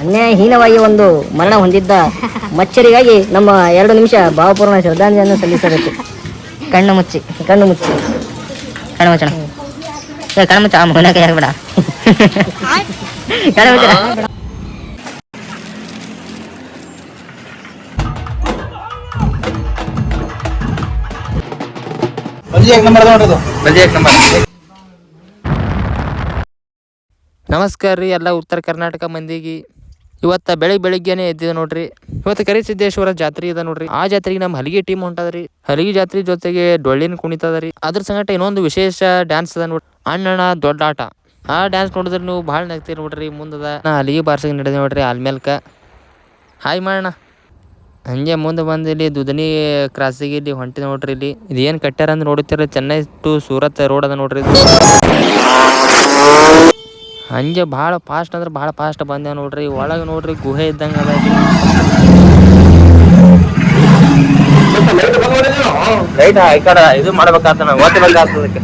ಅನ್ಯಾಯಹೀನವಾಗಿ ಒಂದು ಮರಣ ಹೊಂದಿದ್ದ ಮಚ್ಚರಿಗಾಗಿ ನಮ್ಮ ಎರಡು ನಿಮಿಷ ಭಾವಪೂರ್ಣ ಶ್ರದ್ಧಾಂಜಲಿಯನ್ನು ಸಲ್ಲಿಸಬೇಕು. ಕಣ್ಣು ಮುಚ್ಚಿ. ಕಣ್ಣು ಮುಚ್ಚಿ. ಕಣ್ಣು ಮುಚ್ಚಣ. ಏ, ಕಣ್ಣು ಮುಚ್ಚ. ಮಗನ ಕೈ ಹಾಕ್ಬೇಡ ಕಣ್ಣು ಮುಚ್ಚಣ ನಮಸ್ಕಾರ ರೀ, ಎಲ್ಲ ಉತ್ತರ ಕರ್ನಾಟಕ ಮಂದಿಗೆ. ಇವತ್ತ ಬೆಳಿಗ್ಗೆ ಬೆಳಿಗ್ಗೆನೆ ಎದ್ದಿದೆ ನೋಡ್ರಿ. ಇವತ್ತು ಕರಿಸಿದ್ದೇಶ್ವರ ಜಾತ್ರೆ ಇದೆ ನೋಡ್ರಿ. ಆ ಜಾತ್ರೆಗೆ ನಮ್ಮ ಹಲಗಿ ಟೀಮ್ ಹೊಂಟದ್ರಿ ಹಲಗಿ ಜಾತ್ರೆ ಜೊತೆಗೆ ಡೊಳ್ಳಿನ ಕುಣಿತದ ರೀ. ಅದ್ರ ಸಂಗಟ ಇನ್ನೊಂದು ವಿಶೇಷ ಡ್ಯಾನ್ಸ್ ಅದ ನೋಡ್ರಿ. ಅಣ್ಣನ ದೊಡ್ಡ ಆಟ. ಆ ಡ್ಯಾನ್ಸ್ ನೋಡಿದ್ರೆ ನೀವು ಭಾಳ ನಗ್ತೀರಿ ನೋಡ್ರಿ. ಮುಂದದ ನಾ ಹಲಗಿ ಬಾರ್ಸಿಗೆ ನಡೆದ ನೋಡ್ರಿ ಆಲ್ಮೇಲ್ಕ ಹಾಯ್ ಮಾಡೋಣ ಹಂಗೆ ಮುಂದೆ ಬಂದು ಇಲ್ಲಿ ದುದನಿ ಕ್ರಾಸಿಗೆ ಇಲ್ಲಿ ಹೊಂಟಿ ನೋಡ್ರಿ ಇಲ್ಲಿ. ಇದೇನು ಕಟ್ಟ್ಯಾರ ಅಂದ್ರೆ ನೋಡುತ್ತೀರ ಚೆನ್ನೈ ಟು ಸೂರತ್ ರೋಡ್ ಅದ ನೋಡ್ರಿ ಹಂಗೆ ಭಾಳ ಫಾಸ್ಟ್ ಅಂದ್ರೆ ಭಾಳ ಫಾಸ್ಟ್ ಬಂದೆ ನೋಡ್ರಿ. ಒಳಗೆ ನೋಡ್ರಿ ಗುಹೆ ಇದ್ದಂಗ ಅದ ಇಲ್ಲಿ. ಲೈಟ್ ಈ ಕಡೆ ಇದು ಮಾಡ್ಬೇಕಾಗ್ತದ ನಾವು. ಓದ್ಬೇಕಾಗ್ತದ ಅದಕ್ಕೆ.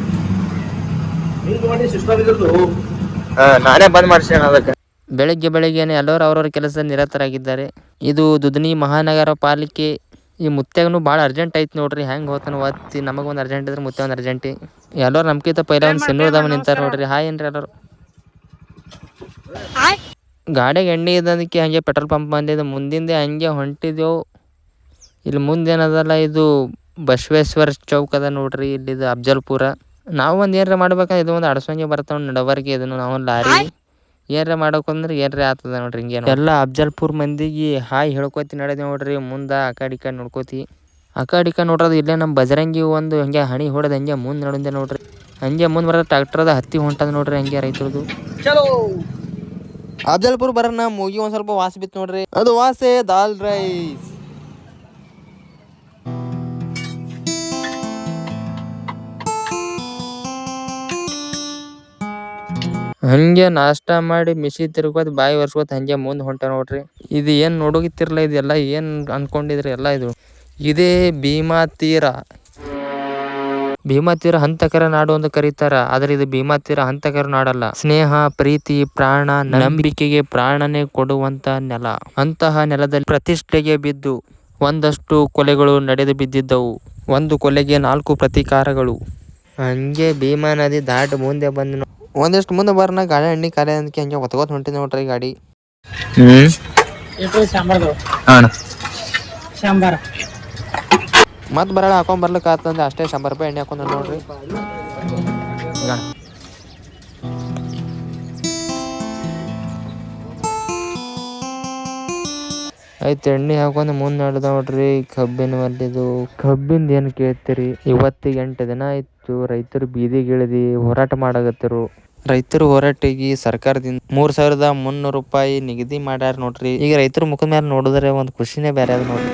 ಹಾ, ನಾನೇ ಬಂದ್ ಮಾಡಿಸ್ತೇನೆ ಅದಕ್ಕೆ. ಬೆಳಗ್ಗೆ ಬೆಳಗ್ಗೆನೆ ಎಲ್ಲರೂ ಅವ್ರವ್ರ ಕೆಲಸ ನಿರತರಾಗಿದ್ದಾರೆ. ಇದು ದುದನಿ ಮಹಾನಗರ ಪಾಲಿಕೆ. ಈ ಮುತ್ಯಾಗನು ಭಾಳ ಅರ್ಜೆಂಟ್ ಐತಿ ನೋಡ್ರಿ. ಹೆಂಗ್ ಹೋತನ ಒತ್ತಿ ನಮಗೊಂದು ಅರ್ಜೆಂಟ್ ಇದ್ರೆ ಮುತ್ತೆ ಒಂದ್ ಅರ್ಜೆಂಟ್ ಎಲ್ಲರೂ ನಮ್ಕಿಂತ ಪೈಲ ಒಂದು ಸಿನ್ನೂರ್ದವ ನಿಂತಾರ ನೋಡ್ರಿ. ಹಾಯ್ ಏನ್ರಿ ಎಲ್ಲರೂ? ಗಾಡಿಗೆ ಎಣ್ಣೆ ಇದ್ದಕ್ಕೆ ಹಂಗೆ ಪೆಟ್ರೋಲ್ ಪಂಪ್ ಬಂದಿದ್ದು ಮುಂದಿಂದೆ ಹಂಗೆ ಹೊಂಟಿದೆವು. ಇಲ್ಲಿ ಮುಂದೇನದಲ್ಲ ಇದು ಬಸವೇಶ್ವರ ಚೌಕ್ ಅದ ನೋಡ್ರಿ ಇಲ್ಲಿದು ಅಫ್ಜಲ್ಪುರ. ನಾವು ಒಂದು ಏನಾರ ಮಾಡ್ಬೇಕಂದ್ರೆ ಇದು ಒಂದು ಅಡಸಂಗೆ ಬರ್ತಾವ ನಡವರ್ಗೆ ಇದನ್ನು ನಾವು ಲಾರಿ. ಏನಾರ ಮಾಡ್ಬೇಕಂದ್ರೆ ಏನಾರ ಆಗ್ತದ ನೋಡ್ರಿ ಹಿಂಗೆ ಎಲ್ಲ ಅಫ್ಜಲ್ಪುರ್ ಮಂದಿಗೆ ಹಾಯ್ ಹೇಳ್ಕೊತಿ ನಡೆದ ನೋಡ್ರಿ ಮುಂದೆ ಆ ಕಡೆ ಈ ಕಡೆ ನೋಡ್ಕೋತಿ. ಆ ಕಡೆ ಈ ಕಡೆ ನೋಡ್ರದು ಇಲ್ಲೇ ನಮ್ಮ ಬಜರಂಗಿ ಒಂದು ಹಂಗೆ ಹಣಿ ಹೊಡೆದು ಹಂಗೆ ಮುಂದೆ ನಡೆದೆ ನೋಡ್ರಿ. ಹಂಗೆ ಮುಂದೆ ಬರೋದು ಟ್ರ್ಯಾಕ್ಟರ್ದ ಹತ್ತಿ ಹೊಂಟದ ನೋಡ್ರಿ ಹಂಗೆ ರೈತರದು. ಅಫ್ಜಲ್ಪುರ್ ಬರೋಣ ಮುಗಿ ಒಂದ್ ಸ್ವಲ್ಪ ವಾಸ ಬಿತ್ತು ನೋಡ್ರಿ. ಅದು ವಾಸೆ ದಾಲ್ ರೈಸ್. ಹಂಗೆ ನಾಷ್ಟ ಮಾಡಿ ಮಿಸಿ ತಿರ್ಗೋದ್ ಬಾಯಿ ಒರ್ಸ್ಕೋತ ಹಂಗೆ ಮುಂದೆ ಹೊಂಟ ನೋಡ್ರಿ. ಇದು ಏನ್ ನೋಡೋಗಿತ್ತಿರ್ಲ ಇದೆಲ್ಲ ಏನ್ ಅನ್ಕೊಂಡಿದ್ರಿ ಎಲ್ಲ ಇದು. ಇದೇ ಭೀಮಾ ತೀರ. ಭೀಮಾ ತೀರ ಹಂತಕರ ನಾಡು ಅಂತ ಕರೀತಾರ ಆದ್ರೆ ಇದು ಭೀಮಾ ತೀರ ಹಂತಕರ ನಾಡಲ್ಲ. ಸ್ನೇಹ ಪ್ರೀತಿ ಪ್ರಾಣ ನಂಬಿಕೆಗೆ ಪ್ರಾಣನೇ ಕೊಡುವಂತ ನೆಲ. ಅಂತಹ ನೆಲದಲ್ಲಿ ಪ್ರತಿಷ್ಠೆಗೆ ಬಿದ್ದು ಒಂದಷ್ಟು ಕೊಲೆಗಳು ನಡೆದು ಬಿದ್ದಿದ್ದವು. ಒಂದು ಕೊಲೆಗೆ ನಾಲ್ಕು ಪ್ರತಿಕಾರಗಳು. ಹಂಗೆ ಭೀಮಾ ನದಿ ದಾಟ ಮುಂದೆ ಬಂದು ಒಂದಷ್ಟು ಒಂದಿಷ್ಟು ಮುಂದೆ ಬರ್ನ ಗಾಡಿ ಎಣ್ಣೆ ಕಾಲೇ ಅಂದಕ್ಕೆ ಹಂಗೆ ಒತ್ಕೋತ್ ಹೊಂಟಿ ನೋಡ್ರಿ ಗಾಡಿ. ಹ್ಮ್. ಶಾಂಬಾರ ಮತ್ ಬರಲ್ಲ, ಹಾಕೊಂಡ್ ಬರ್ಲಿಕ್ಕೆ ಆತಂದ್ರೆ ಅಷ್ಟೇ ಶಂಬರ್ ರೂಪಾಯಿ ಎಣ್ಣೆ ಹಾಕೊಂಡ್ ನೋಡ್ರಿ ಆಯ್ತು, ಎಣ್ಣೆ ಹಾಕೊಂಡು ಮುಂದೆ ನಡೆದ ನೋಡ್ರಿ. ಕಬ್ಬಿನ ಮಲ್ಲಿದು ಕಬ್ಬಿಂದ ಏನು ಕೇಳ್ತೀರಿ? ಇವತ್ತಿಗೆ ಎಂಟು ದಿನ ಆಯ್ತು. ರೈತರು ಇಳಿದಿ ಹೋರಾಟ ಮಾಡಾಕತ್ತಿರು. ರೈತರು ಹೋರಾಟಿಗೆ ಸರ್ಕಾರದಿಂದ ಮೂರ್ ಸಾವಿರದ ಮುನ್ನೂರು ರೂಪಾಯಿ ನಿಗದಿ ಮಾಡ್ಯಾರ ನೋಡ್ರಿ. ಈಗ ರೈತರ ಮುಖದ ಮೇಲೆ ನೋಡಿದ್ರೆ ಒಂದು ಖುಷಿನೇ ಬೇರೆ ನೋಡ್ರಿ.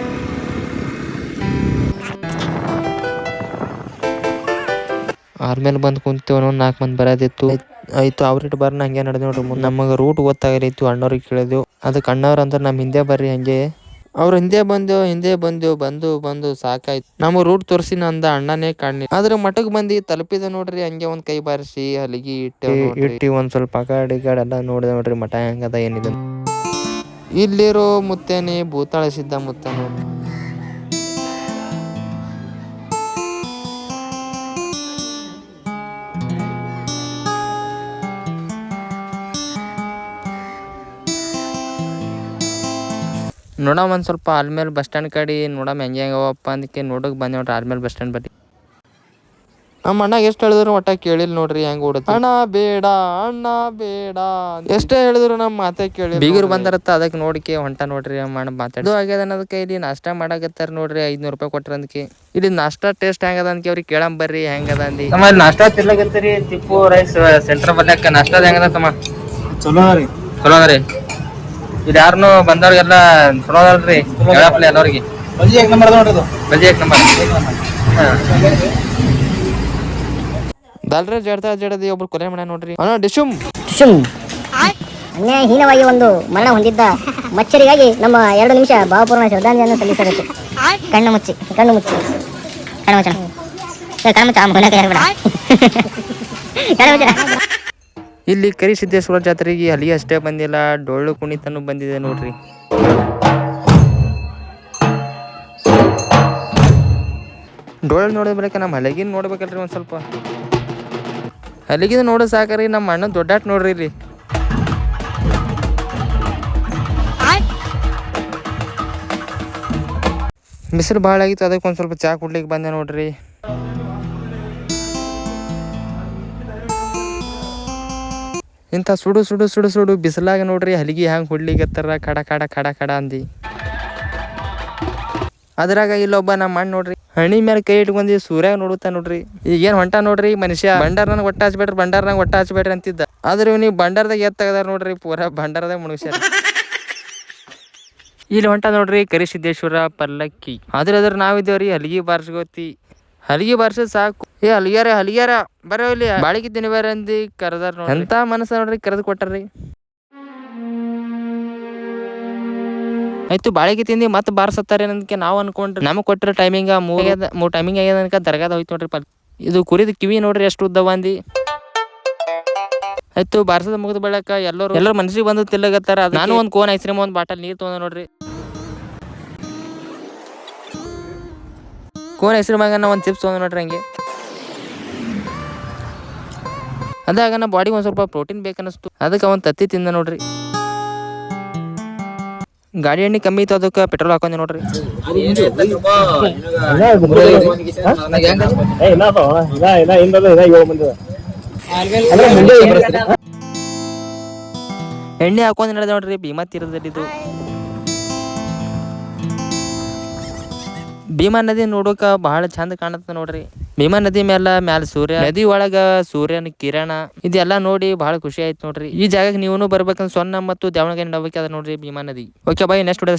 ಆರ್ಮೇಲೆ ಬಂದು ಕುಂತೇವ್ ನಾಲ್ಕು ಮಂದಿ ಬರೋದಿತ್ತು. ಆಯ್ತು ಅವ್ರಿಟ್ಟು ಬರ್ನ ಹಂಗೆ ನಡೆದ ನೋಡ್ರಿ. ಮುಂದೆ ನಮಗೆ ರೂಟ್ ಗೊತ್ತಾಗಲಿತ್ತು ಅಣ್ಣವ್ರಿಗೆ ಕೇಳಿದೆವು. ಅದಕ್ಕೆ ಅಣ್ಣವ್ರು ಅಂದ್ರೆ ನಮ್ಮ ಹಿಂದೆ ಬರ್ರಿ ಹಂಗೆ. ಅವ್ರ ಹಿಂದೆ ಬಂದೆವು ಹಿಂದೆ ಬಂದೆವು ಬಂದು ಬಂದು ಸಾಕಾಯ್ತು. ನಮ್ಮ ರೂಟ್ ತೋರಿಸಿ ನಂದ ಅಣ್ಣನೇ ಕಾಣಿ ಆದ್ರೆ ಮಠಕ್ ಬಂದಿ ತಲುಪಿದ ನೋಡ್ರಿ ಹಂಗೆ ಒಂದ್ ಕೈ ಬಾರಿಸಿ ಅಲ್ಲಿಗೆ ಇಟ್ಟು ಇಟ್ಟಿ ಒಂದ್ ಸ್ವಲ್ಪ ಅಗಾಡಿ ಕಡೆ ಎಲ್ಲ ನೋಡಿದೆ ನೋಡ್ರಿ ಮಠ ಹೆಂಗದ ಏನಿದೆ ಇಲ್ಲಿರೋ ಮುತ್ತೇನೆ ಭೂತಾಳ ಸಿದ್ಧ ಮುತ್ತ ನೋಡ್ರಿ. ನೋಡಮ್ ಒಂದು ಸ್ವಲ್ಪ ಆಲ್ಮೇಲೆ ಬಸ್ ಸ್ಟ್ಯಾಂಡ್ ಕಡೆ ನೋಡಮ್ ಹೆಂಗೆ ಹೆಂಗೆ ಅವಪ್ಪ ಅಂದಕ್ಕೆ ನೋಡೋಕೆ ಬಂದೆ ನೋಡ್ರಿ ಆಲ್ಮೇಲೆ ಬಸ್ ಸ್ಟ್ಯಾಂಡ್ ಬಟ್ಟಿ ನಮ್ಮ ಅಣ್ಣ ಎಷ್ಟು ಹೇಳಿದ್ರು ಒಟ್ಟ ಕೇಳಿಲ್ಲ ನೋಡ್ರಿ ಹೆಂಗ್ ಓಡುತ್ತೆ. ಅಣ್ಣ ಬೇಡ ಅಣ್ಣ ಬೇಡ ಎಷ್ಟೇ ಹೇಳಿದ್ರು ನಮ್ಮ ಮಾತೇ ಕೇಳಿ ಬೀಗರು ಬಂದಿರತ್ತ ಅದಕ್ಕೆ ನೋಡಿಕೆ ಹೊಂಟ ನೋಡ್ರಿ ನಮ್ಮ ಅಣ್ಣ ಮಾತಾಡಿ ಆಗ್ಯದ ಅನ್ನೋದಕ್ಕೆ ಇಲ್ಲಿ ನಾಷ್ಟ ಮಾಡಾಕತ್ತಾರ ನೋಡ್ರಿ ಐದ್ನೂರು ರೂಪಾಯಿ ಕೊಟ್ರ ಅಂದಕ್ಕೆ ಇಲ್ಲಿ ನಾಷ್ಟ ಟೇಸ್ಟ್ ಹೆಂಗದ ಅಂದ್ಕೆ ಅವ್ರಿಗೆ ಕೇಳಂ ಬರ್ರಿ ಹೆಂಗದ ಅಂದಿ ತಮ್ಮ ನಾಷ್ಟ ತಿರ್ಲಾಗತ್ತರಿ ತಿಪ್ಪು ರೈಸ್ ಸೆಂಟ್ರ್ ಬಲ್ಯಾಕ ನಾಷ್ಟದ ಹೆಂಗದ ತಮ್ಮ? ಚಲೋ ರೀ. ಚಲೋ ಅದ ರೀ. ಇಲ್ಲಿ ಯಾರನ್ನು ಬಂದವ್ರಿಗೆಲ್ಲ ಚಲೋ ಅದಲ್ರಿ ಹೇಳಪ್ಲೆ ಎಲ್ಲರಿಗೆ ನಂಬರ್ ನೋಡ್ರಿ ಅದು. ಬಜಿ ಏಕ್ ನಂಬರ್. ದಾಲ್ರೆ ಜಡ್ದ ಜಡದಿ ಒಬ್ರು ಕೊಲೆ ಮಾಡ್ಯಾನ ನೋಡ್ರಿ. ಅಣ್ಣ ಡಿಶುಮ್ ಡಿಶುಮ್ ಅನ್ಯಾಯಹೀನವಾಗಿ ಒಂದು ಮರಣ ಹೊಂದಿದ್ದ ಮಚ್ಚರಿಗಾಗಿ ನಮ್ಮ ಎರಡು ನಿಮಿಷ ಭಾವಪೂರ್ಣ ಶ್ರದ್ಧಾಂಜಲಿಯನ್ನು ಸಲ್ಲಿಸಬೇಕು. ಕಣ್ಣು ಮುಚ್ಚಿ ಕಣ್ಣು ಮುಚ್ಚಿ. ಕಣ್ಣು ಮುಚ್ಚಣ. ಕಣ್ಣು ಮುಚ್ಚ. ಮಗನ ಕೈ ಹಾಕ್ಬೇಡ ಇಲ್ಲಿ ಕರಿಸಿದ್ದೇಶ್ವರ ಜಾತ್ರೆಗೆ ಹಲಿ ಅಷ್ಟೇ ಬಂದಿಲ್ಲ, ಡೊಳ್ಳು ಕುಣಿತನೂ ಬಂದಿದೆ ನೋಡ್ರಿ. ಡೊಳ್ಳು ನೋಡಿದ ಬಳಿಕ ನಮ್ಮ ಹಲಗಿನ ನೋಡ್ಬೇಕಲ್ರಿ ಒಂದು ಸ್ವಲ್ಪ. ಹಲಗಿನ ನೋಡೋ ಸಾಕ್ರಿ ನಮ್ಮ ಅಣ್ಣ ದೊಡ್ಡಾಟ್ ನೋಡ್ರಿ ಇಲ್ಲಿ ಬಿಸಿಲು ಭಾಳ ಆಗಿತ್ತು ಅದಕ್ಕೆ ಒಂದು ಸ್ವಲ್ಪ ಚಾ ಕುಡ್ಲಿಕ್ಕೆ ಬಂದೆ ನೋಡ್ರಿ. ಇಂಥ ಸುಡು ಸುಡು ಸುಡು ಸುಡು ಬಿಸಿಲಾಗ ನೋಡ್ರಿ ಹಲಿಗೆ ಹ್ಯಾಂಗೆ ಹುಡ್ಲಿಗತ್ತಾರ ಕಡ ಕಡ ಕಡ ಕಡ ಅಂದಿ. ಅದ್ರಾಗ ಇಲ್ಲೊಬ್ಬ ನಮ್ಮ ಮಣ್ಣು ನೋಡ್ರಿ, ಹಣಿ ಮೇಲೆ ಕೈ ಇಟ್ಕೊಂಡಿ ಸೂರ್ಯಾಗ ನೋಡುತ್ತಾ ನೋಡ್ರಿ. ಈಗೇನು ಹೊಂಟ ನೋಡ್ರಿ ಮನುಷ್ಯ ಬಂಡಾರ್ನಾಗ ಒಟ್ಟ ಹಚ್ಬೇಡ್ರಿ ಬಂಡಾರ್ನಾಗ ಒಟ್ಟ ಹಚ್ಬೇಡ್ರಿ ಅಂತಿದ್ದ. ಆದ್ರೆ ಇವ್ ಬಂಡಾರದಾಗ ಎತ್ ತೆಗದಾರ ನೋಡ್ರಿ, ಪೂರಾ ಬಂಡಾರದಾಗ ಮನುಷ್ಯ ಇಲ್ಲಿ ಹೊಂಟ ನೋಡ್ರಿ ಕರಿಸಿದ್ದೇಶ್ವರ ಪಲ್ಲಕ್ಕಿ. ಆದ್ರೆ ಅದ್ರ ನಾವಿದ್ದೇವ್ರಿ ಹಲಗಿ ಬಾರ್ಸ್ಕೋತಿ ಹಲಗಿ ಬರ್ಸದ್ ಸಾಕು. ಏ ಹಲಿಗ್ಯಾರ ಹಲಿಗ್ಯಾರ ಬರೋ ಇಲ್ಲಿ ಬಾಳಿಗಿದ್ದೀನಿ ಬೇರೆ ಅಂದಿ, ಕರೆದಾರ ನೋಡ್ರಿ. ಎಂತ ಮನಸ್ಸ ನೋಡ್ರಿ, ಕರೆದು ಕೊಟ್ಟಾರ್ರಿ. ಆಯ್ತು, ಬಾಳಿಗೆ ತಿಂದಿ ಮತ್ತೆ ಬಾರ್ಸತ್ತಾರೆ ಅನ್ನೋದಕ್ಕೆ ನಾವು ಅನ್ಕೊಂಡ್ರಿ. ನಮಗೆ ಕೊಟ್ಟಿರೋ ಟೈಮಿಂಗ್ ಮೂರ್ ಮೂರ್ ಟೈಮಿಂಗ್ ಆಗ್ಯದ ಅನ್ಕ ದರ್ಗಾದ ಹೋಯ್ತು ನೋಡ್ರಿ ಪಲ್ ಇದು ಕುರಿದ ಕಿವಿ ನೋಡ್ರಿ ಎಷ್ಟು ಉದ್ದವ ಅಂದಿ. ಆಯ್ತು, ಬಾರ್ಸದ ಮುಗಿದ ಬಳಕ ಎಲ್ಲರೂ ಎಲ್ಲರೂ ಮನ್ಸಿಗೆ ಬಂದು ತಿಲ್ಲಗತ್ತಾರ. ನಾನು ಒಂದು ಕೋನ್ ಐಸ್ ಕ್ರೀಮ್ ಒಂದು ಬಾಟಲ್ ನೀರು ತೊಗೊಂಡ ನೋಡ್ರಿ. ಕೋನ್ ಹೆಸರು ಮ್ಯಾಗ ನಾ ಒಂದು ಚಿಪ್ಸ್ ಒಂದು ನೋಡ್ರಿ ಹಂಗೆ. ಅದಾಗ ನಾ ಬಾಡಿಗೆ ಒಂದು ಸ್ವಲ್ಪ ಪ್ರೋಟೀನ್ ಬೇಕನ್ನಿಸ್ತು. ಅದಕ್ಕೆ ಒಂದು ತತ್ತಿ ತಿಂದ ನೋಡ್ರಿ. ಗಾಡಿ ಎಣ್ಣೆ ಕಮ್ಮಿ ಇತ್ತು, ಅದಕ್ಕೆ ಪೆಟ್ರೋಲ್ ಹಾಕೊಂಡೆ ನೋಡ್ರಿ. ಎಣ್ಣೆ ಹಾಕೊಂಡ್ ನಡೆದ ನೋಡ್ರಿ, ಭೀಮಾ ತೀರದಲ್ಲಿ ಇದು ಭೀಮಾ ನದಿ ನೋಡೋಕೆ ಬಹಳ ಚಂದ ಕಾಣತ್ತ ನೋಡ್ರಿ. ಭೀಮಾ ನದಿ ಮೇಲೆ ಮ್ಯಾಲ ಸೂರ್ಯ, ನದಿ ಒಳಗ ಸೂರ್ಯನ ಕಿರಣ, ಇದೆಲ್ಲ ನೋಡಿ ಬಹಳ ಖುಷಿ ಆಯ್ತು ನೋಡ್ರಿ. ಈ ಜಾಗಕ್ಕೆ ನೀವು ಬರ್ಬೇಕಂದ್ರೆ ಸೊನ್ನ ಮತ್ತು ದಾವಣಗೆರೆ ನಡಬೇಕು ನೋಡ್ರಿ ಭೀಮಾ ನದಿ. Okay bye next video